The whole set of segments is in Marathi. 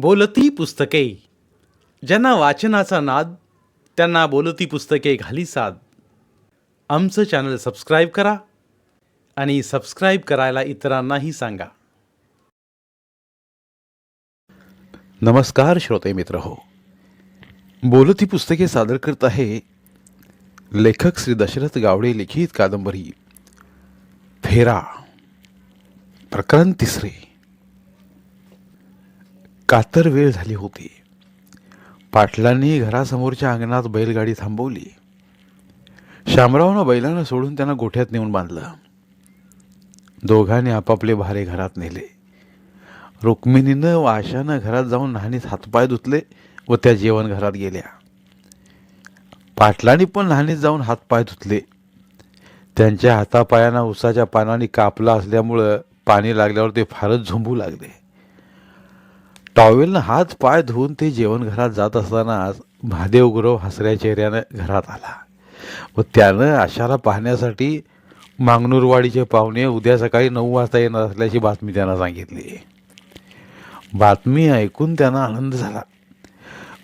बोलती पुस्तके. ज्यांना वाचनाचा नाद त्यांना बोलती पुस्तके घाली साद. आमचं चॅनल सबस्क्राईब करा आणि सबस्क्राईब करायला इतरांनाही सांगा. नमस्कार श्रोते मित्र हो. बोलती पुस्तके सादर करत आहे लेखक श्री दशरथ गावडे लिखित कादंबरी. फेरा. प्रकरण तिसरे. कातर वेळ झाली होती. पाटलांनी घरासमोरच्या अंगणात बैलगाडी थांबवली. शामरावनं बैलांना सोडून त्यांना गोठ्यात नेऊन बांधलं. दोघांनी आपापले भारे घरात नेले. रुक्मिणीनं व आशानं घरात जाऊन लहानीत हातपाय धुतले व त्या जेवण घरात गेल्या. पाटलांनी पण लहानीत जाऊन हातपाय धुतले. त्यांच्या हातापायांना उसाच्या पानाने कापला असल्यामुळं पाणी लागल्यावर ते फारच झोंबू लागले. टॉवेलनं हात पाय धुवून ते जेवण घरात जात असतानाच महादेव गुरव हसऱ्या चेहऱ्यानं घरात आला. व त्यानं आशाला पाहण्यासाठी मांगनूरवाडीचे पाहुणे उद्या सकाळी नऊ वाजता येणार असल्याची बातमी त्यांना सांगितली. बातमी ऐकून त्यांना आनंद झाला.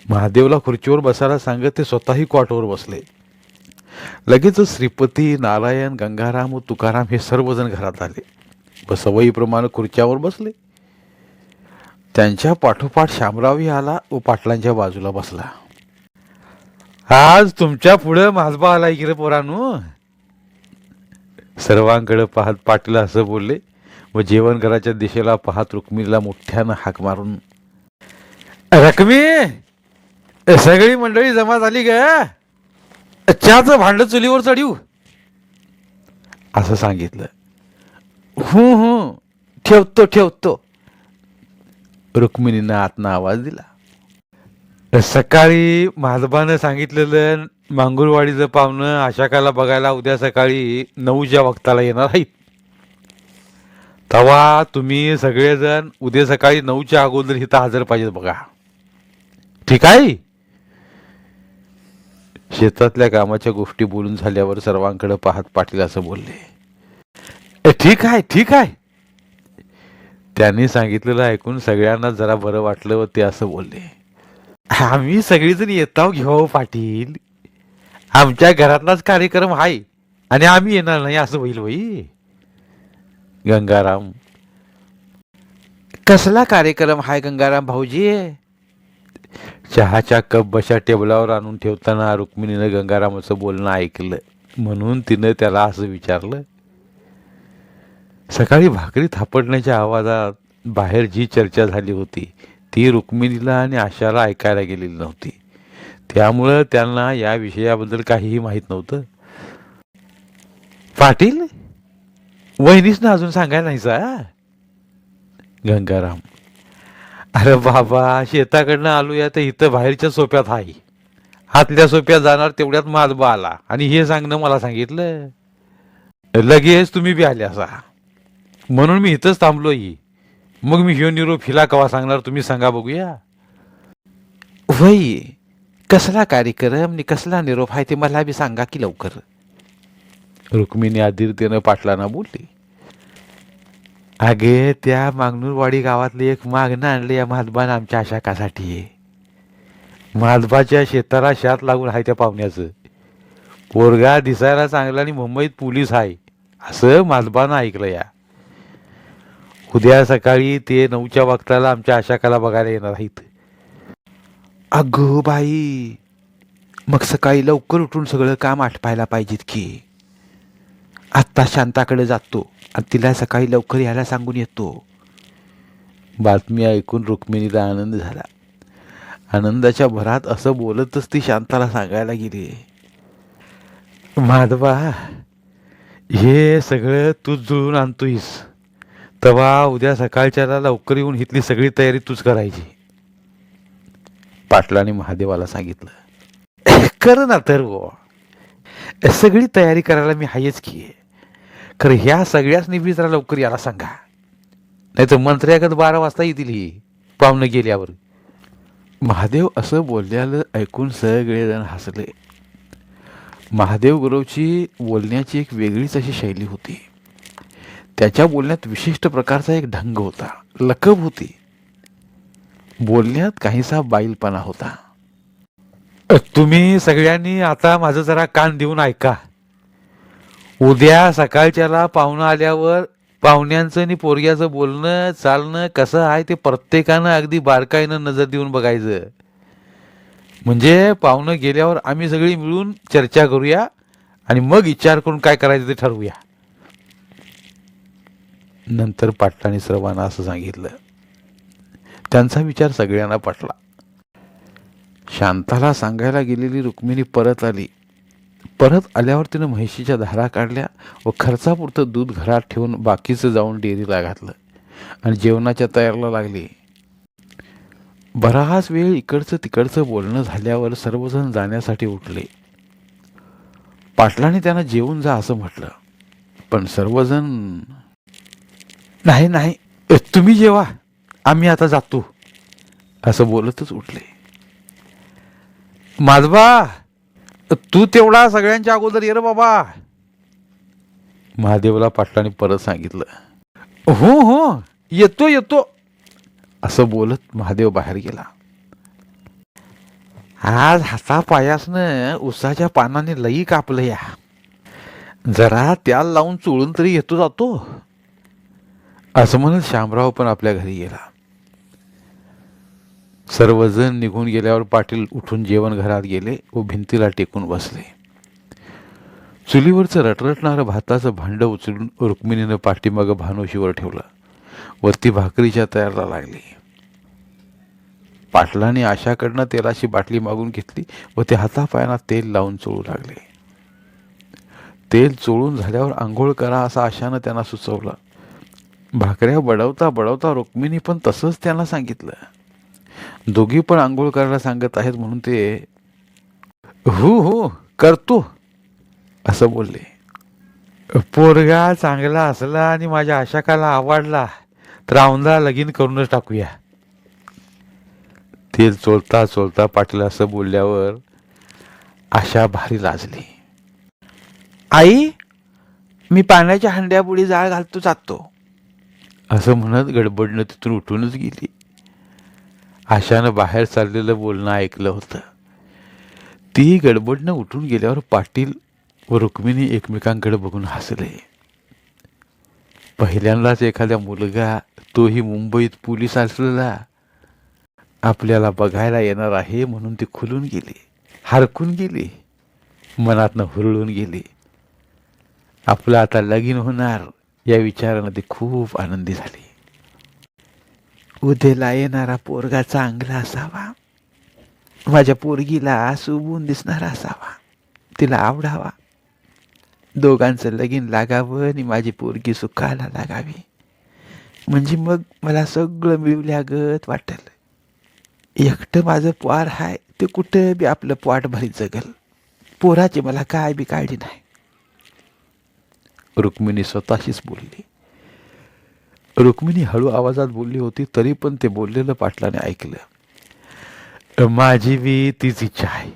महादेवला खुर्चीवर बसायला सांगत ते स्वतःही कॉटवर बसले. लगेच श्रीपती नारायण गंगाराम व तुकाराम हे सर्वजण घरात आले. व सवयीप्रमाणे खुर्च्यावर बसले. त्यांच्या पाठोपाठ शामरावही आला व पाटलांच्या बाजूला बसला. आज तुमच्या पुढं माझबा आला की रे पोरानू? सर्वांकडे पाहत पाटील असं बोलले व जेवण घराच्या दिशेला पाहत रुक्मिणीला मोठ्यानं हाक मारून रकमी सगळी मंडळी जमा झाली का चहाचं भांडं चुलीवर चढीव. असं सांगितलं. हू हू ठेवतो ठेवतो. रुक्मिणीनं आतनं आवाज दिला. सकाळी महाजबानं सांगितलेलं मांगुरवाडीचं पाहुणं आशाकाला बघायला उद्या सकाळी नऊच्या वक्ताला येणार आहेत. तवा तुम्ही सगळेजण उद्या सकाळी नऊच्या अगोदर इथं हजर पाहिजेत बघा. ठीक आहे? शेतातल्या कामाच्या गोष्टी बोलून झाल्यावर सर्वांकडे पाहत पाटील असं बोलले. ठीक आहे ठीक आहे. त्यांनी सांगितलेलं ऐकून सगळ्यांना जरा बरं वाटलं व ते असं बोलले आम्ही सगळीजण येताव घेऊ पाटील. आमच्या घरातलाच कार्यक्रम आहे आणि आम्ही येणार नाही असं होईल बाई गंगाराम कसला कार्यक्रम हाय गंगाराम भाऊजी? चहाच्या कप बशा टेबलावर आणून ठेवताना रुक्मिणीनं गंगारामाचं बोलणं ऐकलं. म्हणून तिनं त्याला असं विचारलं सकाळी भाकरी थापडण्याच्या आवाजात बाहेर जी चर्चा झाली होती ती रुक्मिणीला आणि आशाला ऐकायला गेलेली नव्हती. त्यामुळं त्यांना या विषयाबद्दल काहीही माहीत नव्हतं. पाटील? वहिनीसनं अजून सांगायला नाही सा गंगाराम. अरे बाबा शेताकडनं आलूया तर इथं बाहेरच्या सोप्यात आहे. हातल्या सोप्यात जाणार तेवढ्यात माझबा आला आणि हे सांगणं मला सांगितलं. लगेच तुम्ही बी आले असा म्हणून मी इथंच थांबलोय. मग मी ह्यो निरोप हिला कवा सांगणार तुम्ही सांगा बघूया. वय कसला कार्यक्रम आणि कसला निरोप आहे ते मला बी सांगा की लवकर. रुक्मिणी आधीरतेनं पाटलांना बोलली. अगे त्या मागनूरवाडी गावातले एक मागणं आणले या महादबान आमच्या आशाकासाठी महादबाच्या शेताला शात लागून आहे त्या पाहुण्याचं. पोरगा दिसायला चांगला आणि मुंबईत पोलीस आहे असं माधबानं ऐकलं या. उद्या सकाळी ते नऊच्या वक्ताला आमच्या आशाकाला बघायला येणार आहेत. अगं बाई मग सकाळी लवकर उठून सगळं काम आटपायला पाहिजेत की. आत्ता शांताकडे जातो आणि तिला सकाळी लवकर यायला सांगून येतो. बातमी ऐकून रुक्मिणीला आनंद झाला. आनंदाच्या भरात असं बोलतच ती शांताला सांगायला गेली. माधवा हे सगळं तूच जुळून आणतोयस. तेव्हा उद्या सकाळच्याला लवकर येऊन इथली सगळी तयारी तूच करायची. पाटलाने महादेवाला सांगितलं कर ना तर बुवा सगळी तयारी करायला मी हायच की खरं ह्या सगळ्याच बी जरा लवकर याला सांगा. नाही तर मंत्र्यागत बारा वाजता येतील ही पाहुणं गेल्यावर. महादेव असं बोलल्यालं ऐकून सगळेजण हसले. महादेव गुरवची बोलण्याची एक वेगळीच अशी शैली होती. त्याच्या बोलण्यात विशिष्ट प्रकारचा एक ढंग होता. लकब होती. बोलण्यात काहीसा बाईलपणा होता. तुम्ही सगळ्यांनी आता माझं जरा कान देऊन ऐका. उद्या सकाळच्याला पाहुणं आल्यावर पाहुण्यांचं आणि पोरग्याचं बोलणं चालणं कसं आहे ते प्रत्येकानं अगदी बारकाईनं नजर देऊन बघायचं. म्हणजे पाहुणं गेल्यावर आम्ही सगळी मिळून चर्चा करूया आणि मग विचार करून काय करायचं ते ठरवूया. नंतर पाटलांनी सर्वांना असं सांगितलं. त्यांचा विचार सगळ्यांना पटला. शांताला सांगायला गेलेली रुक्मिणी परत आली. परत आल्यावर तिनं म्हैशीच्या धारा काढल्या व खर्चापुरतं दूध घरात ठेवून बाकीचं जाऊन डेअरीला घातलं आणि जेवणाच्या तयारीला लागली. बराच वेळ इकडचं तिकडचं बोलणं झाल्यावर सर्वजण जाण्यासाठी उठले. पाटलाने त्यांना जेवून जा असं म्हटलं. पण सर्वजण नाही नाही. तुम्ही जेवा. आम्ही आता जातो. असं बोलतच उठले. माधवा तू तेवढा सगळ्यांच्या अगोदर ये रे बाबा. महादेवला पाटलाने परत सांगितलं. हो हो. येतो येतो. असं बोलत महादेव बाहेर गेला. आज हाता पायासनं उसाच्या पानाने लई कापलं या. जरा त्याला लावून चोळून तरी येतो जातो. असं म्हणत श्यामराव पण आपल्या घरी गेला. सर्वजण निघून गेल्यावर पाटील उठून जेवण घरात गेले व भिंतीला टेकून बसले. चुलीवरचं रटरटणारं भाताचं भांडं उचलून रुक्मिणीनं पाठीमागं भानोशीवर ठेवलं. व ती भाकरीच्या तयारला लागली. पाटलाने आशाकडनं तेलाची बाटली मागून घेतली व ते हातापायांना तेल लावून चोळू लागले. तेल चोळून झाल्यावर आंघोळ करा असं आशानं त्यांना सुचवलं. भाकऱ्या बडवता बडवता रुक्मिणी पण तसंच त्यांना सांगितलं. दोघी पण आंघोळ करायला सांगत आहेत म्हणून ते हो हो करतो असं बोलले. पोरगा चांगला असला आणि माझ्या आशाकाला आवडला तर औंधा लगीन करूनच टाकूया. तेल चोलता चोलता पाटील असं बोलल्यावर आशा भारी लाजली. आई मी पाण्याच्या हंड्यापुढे जाळ घालतो जातो. असं म्हणत गडबडनं तिथून उठूनच गेली. आशानं बाहेर चाललेलं बोलणं ऐकलं होतं. ती गडबडनं उठून गेल्यावर पाटील व रुक्मिणी एकमेकांकडे बघून हसले. पहिल्यांदाच एखाद्या मुलगा तोही मुंबईत पोलीस असलेला आपल्याला बघायला येणार आहे म्हणून ती खुलून गेली. हरकून गेली. मनातनं हुरळून गेली. आपलं आता लगीन होणार. या विचारानं ती खूप आनंदी झाली. उद्याला येणारा पोरगा चांगला असावा. माझ्या पोरगीला सुबून दिसणारा असावा. तिला आवडावा. दोघांचं लगीन लागावं आणि माझी पोरगी सुखाला लागावी. म्हणजे मग मला सगळं मिळवल्यागत वाटल. एकटं माझं पोर आहे ते कुठं बी आपलं पोट भरीत जगल. पोराची मला काय बी काळजी नाही. रुक्मिणी स्वतःशीच बोलली. रुक्मिणी हळू आवाजात बोलली होती तरी पण ते बोललेलं पाटलाने ऐकलं. माझी बी तीच इच्छा आहे.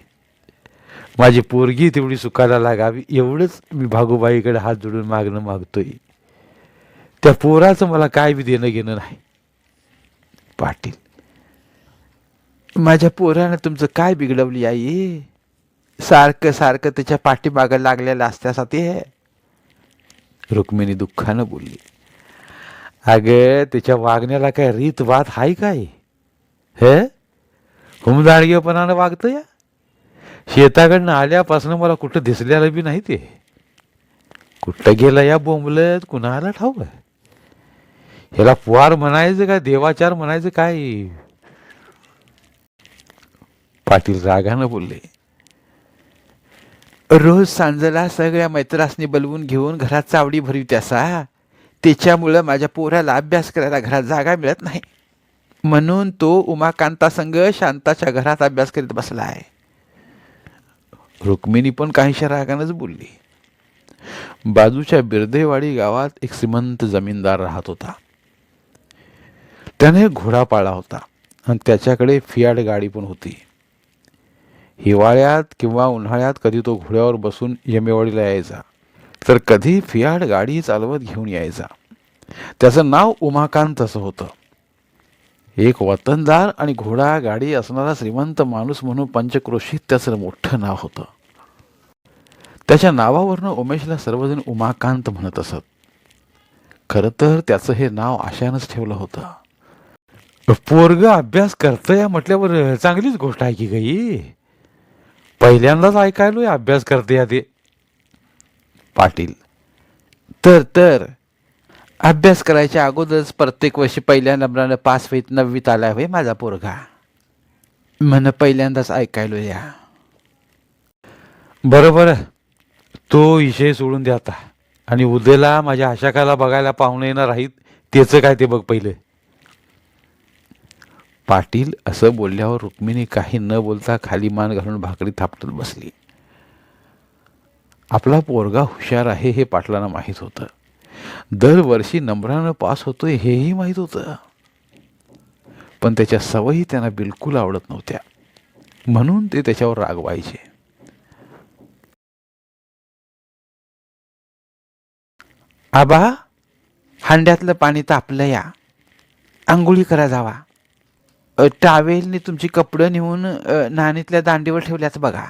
माझी पोरगी तेवढी सुखाला लागावी एवढंच मी भागोबाईकडे हात जोडून मागणं मागतोय. त्या पोराचं मला काय बी देणं घेणं नाही. पाटील माझ्या पोरानं तुमचं काय बिघडवली आई? सारखं सारखं त्याच्या पाठीमागं लागलेलं असत्यासाठी आहे रुक्मिणी दुःखानं बोलली. अगं त्याच्या वागण्याला काय रीत वाद हाय काय? हे? हुमदाडगेपणानं वागतं या शेताकडनं आल्यापासून मला कुठं दिसल्याला बी नाही ते. कुठं गेलं या बोंबलत कुणाला ठाऊक? ह्याला पुवार म्हणायचं का देवाचार म्हणायचं काय? पाटील रागानं बोलले. रोज सांजला सगळ्या मैत्रासनी बलवून घेऊन घरात चावडी भरवी त्यासा त्याच्यामुळं माझ्या पोराला अभ्यास करायला घरात जागा मिळत नाही. म्हणून तो उमाकांतासंग शांताच्या घरात अभ्यास करीत बसला आहे रुक्मिणी पण काहीशा रागानंच बोलली. बाजूच्या बिरदेवाडी गावात एक श्रीमंत जमीनदार राहत होता. त्याने घोडा पाळला होता. आणि त्याच्याकडे फियाट गाडी पण होती. हिवाळ्यात किंवा उन्हाळ्यात कधी तो घोड्यावर बसून यमेवाडीला यायचा. तर कधी फियाट गाडी चालवत घेऊन यायचा. त्याचं नाव उमाकांत असं होतं. एक वतनदार आणि घोडा गाडी असणारा श्रीमंत माणूस म्हणून पंचक्रोशीत त्याचं मोठं नाव होतं. त्याच्या नावावरनं उमेशला सर्वजण उमाकांत म्हणत असत. खरं तर त्याचं हे नाव आशानंच ठेवलं होतं. पोरग अभ्यास करतंय म्हटल्यावर चांगलीच गोष्ट आहे की गई. पहिल्यांदाच ऐकायलोय अभ्यास करते ते पाटील. तर तर अभ्यास करायच्या अगोदरच प्रत्येक वर्षी पहिल्या नंबरानं पास होईत नववीत आला होय माझा पोरगा. म्हण पहिल्यांदाच ऐकायलो या. बरं बरं तो विषय सोडून द्या आता. आणि उद्याला माझ्या आशाकाला बघायला पाहुणे येणार आहेत त्याचं काय ते बघ पहिले. पाटील असं बोलल्यावर रुक्मिणी काही न बोलता खाली मान घालून भाकरी थापटत बसली. आपला पोरगा हुशार आहे हे पाटलांना माहीत होतं. दरवर्षी नंबरानं पास होतोय हेही माहीत होतं. पण त्याच्या सवयी त्यांना बिलकुल आवडत नव्हत्या. म्हणून ते त्याच्यावर रागवायचे आबा हांड्यातलं पाणी तापलं या. आंघोळी करा जावा. टावेलने तुमची कपडं नेऊन नाणीतल्या दांडीवर ठेवल्याचं बघा.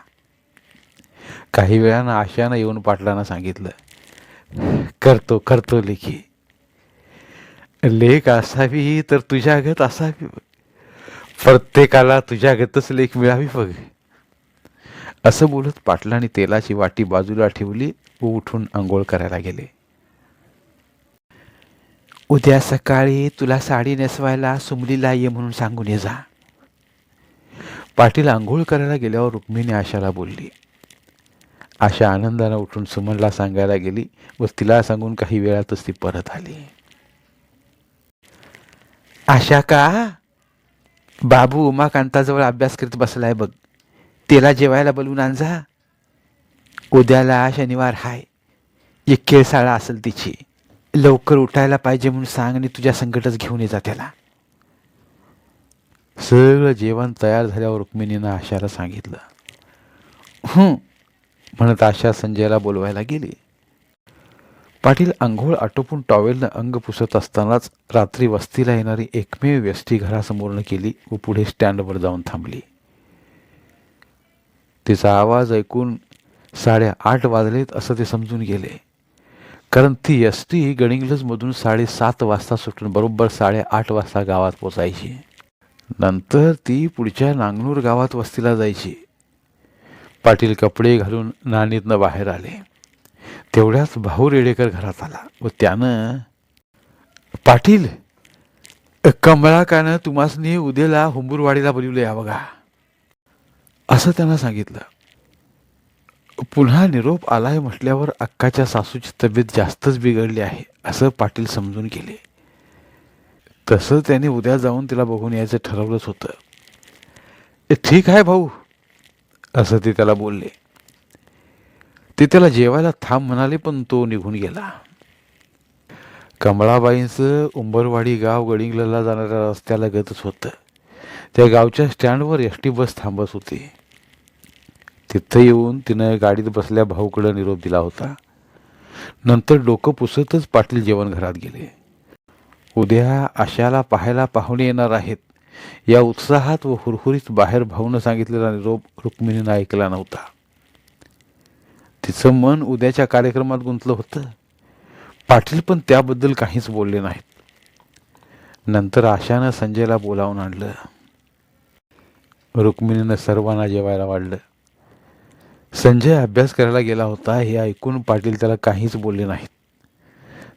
काही वेळानं आशानं येऊन पाटलांना सांगितलं करतो करतो लेखी. लेख असावी तर तुझ्यागत असावी. प्रत्येकाला प्रत्येकाला तुझ्यागतच लेख मिळावी बघ. असं बोलत पाटलांनी तेलाची वाटी बाजूला ठेवली व उठून आंघोळ करायला गेले. उद्या सकाळी तुला साडी नेसवायला सुमलीला ये म्हणून सांगून ये जा. पाटील आंघोळ करायला गेल्यावर रुक्मिणी आशाला बोलली. आशा आनंदानं उठून सुमनला सांगायला गेली व तिला सांगून काही वेळातच ती परत आली. आशा का? बाबू उमाकांताजवळ अभ्यास करीत बसलाय बघ. त्याला जेवायला बोलवून आणजा उद्याला शनिवार हाय. एक केळसाळा असेल तिची. लवकर उठायला पाहिजे म्हणून सांग आणि तुझ्या संकटच घेऊन ये जा त्याला. सगळं जेवण तयार झाल्यावर रुक्मिणीनं आशाला सांगितलं. हं म्हणत आशा संजयला बोलवायला गेली. पाटील आंघोळ आटोपून टॉवेलनं अंग पुसत असतानाच रात्री वस्तीला येणारी एकमेव व्यस्ती घरासमोरनं केली व पुढे स्टँडवर जाऊन थांबली. तिचा आवाज ऐकून साडेआठ वाजलेत असं ते समजून गेले. कारण ती एस टी गडिंग्लजमधून साडेसात वाजता सुटून बरोबर साडेआठ वाजता गावात पोचायची. नंतर ती पुढच्या नांगनूर गावात वस्तीला जायची. पाटील कपडे घालून नाणीतनं बाहेर आले. तेवढ्याच भाऊ रेडेकर घरात आला व त्यानं पाटील कमळाकानं तुम्हासनी उद्याला हुंबुरवाडीला बोलवलं या बघा. असं त्यांना सांगितलं. पुन्हा निरोप आलाय म्हटल्यावर अक्काच्या सासूची तब्येत जास्तच बिघडली आहे असं पाटील समजून गेले. तसं त्याने उद्या जाऊन तिला बघून यायचं ठरवलंच होतं. "ए, ठीक आहे भाऊ असं ते त्याला बोलले. ते त्याला जेवायला थांब म्हणाले पण तो निघून गेला. कमळाबाईंचं उंबरवाडी गाव गडिंगलला जाणाऱ्या रस्त्याला गतच होतं. त्या गावच्या स्टँडवर एस टी बस थांबत होती. तिथं येऊन तिनं गाडीत बसल्या भाऊकडं निरोप दिला होता. नंतर डोकं पुसतच पाटील जेवण घरात गेले. उद्या आशाला पाहायला पाहुणे येणार आहेत. या उत्साहात व हुरहुरीत बाहेर भाऊनं सांगितलेला निरोप रुक्मिणीनं ऐकला नव्हता. तिचं मन उद्याच्या कार्यक्रमात गुंतलं होतं. पाटील पण त्याबद्दल काहीच बोलले नाहीत. नंतर आशानं संजयला बोलावून आणलं. रुक्मिणीनं सर्वांना जेवायला वाढलं. संजय अभ्यास करायला गेला होता हे ऐकून पाटील त्याला काहीच बोलले नाहीत.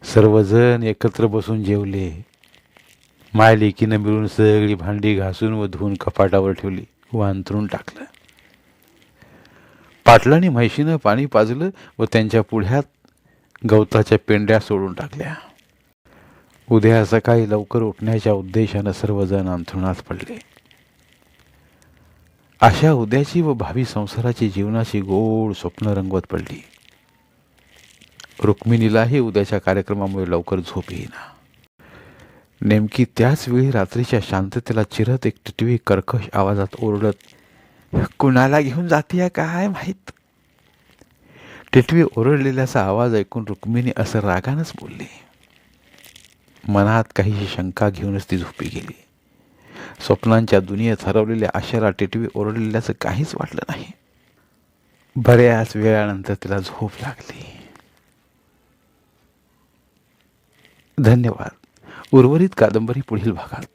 सर्वजण एकत्र बसून जेवले. मायलेकीनं मिळून सगळी भांडी घासून व धुवून कपाटावर ठेवली व अंतरून टाकलं. पाटलाने म्हैशीनं पाणी पाजलं व त्यांच्या पुढ्यात गवताच्या पेंड्या सोडून टाकल्या. उद्या सकाळी लवकर उठण्याच्या उद्देशानं सर्वजण अंथरुणात पडले. अशा उद्याची व भावी संसाराची जीवनाची गोड स्वप्न रंगवत पडली. रुक्मिणीलाही उद्याच्या कार्यक्रमामुळे लवकर झोप येईना. नेमकी त्याच वेळी रात्रीच्या शांततेला चिरत एक टिटवी कर्कश आवाजात ओरडत कुणाला घेऊन जातीय काय माहीत? टिटवी ओरडलेल्याचा आवाज ऐकून रुक्मिणी असं रागानंच बोलली. मनात काहीशी शंका घेऊनच ती झोपी गेली. स्वप्नांच्या दुनियेत हरवलेल्या आशाला टिटवी ओरडलेल्याचं काहीच वाटलं नाही. बऱ्याच वेळानंतर तिला झोप लागली. धन्यवाद. उर्वरित कादंबरी पुढील भागात.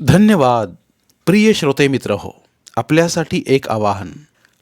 धन्यवाद. प्रिय श्रोते मित्र हो आपल्यासाठी एक आवाहन.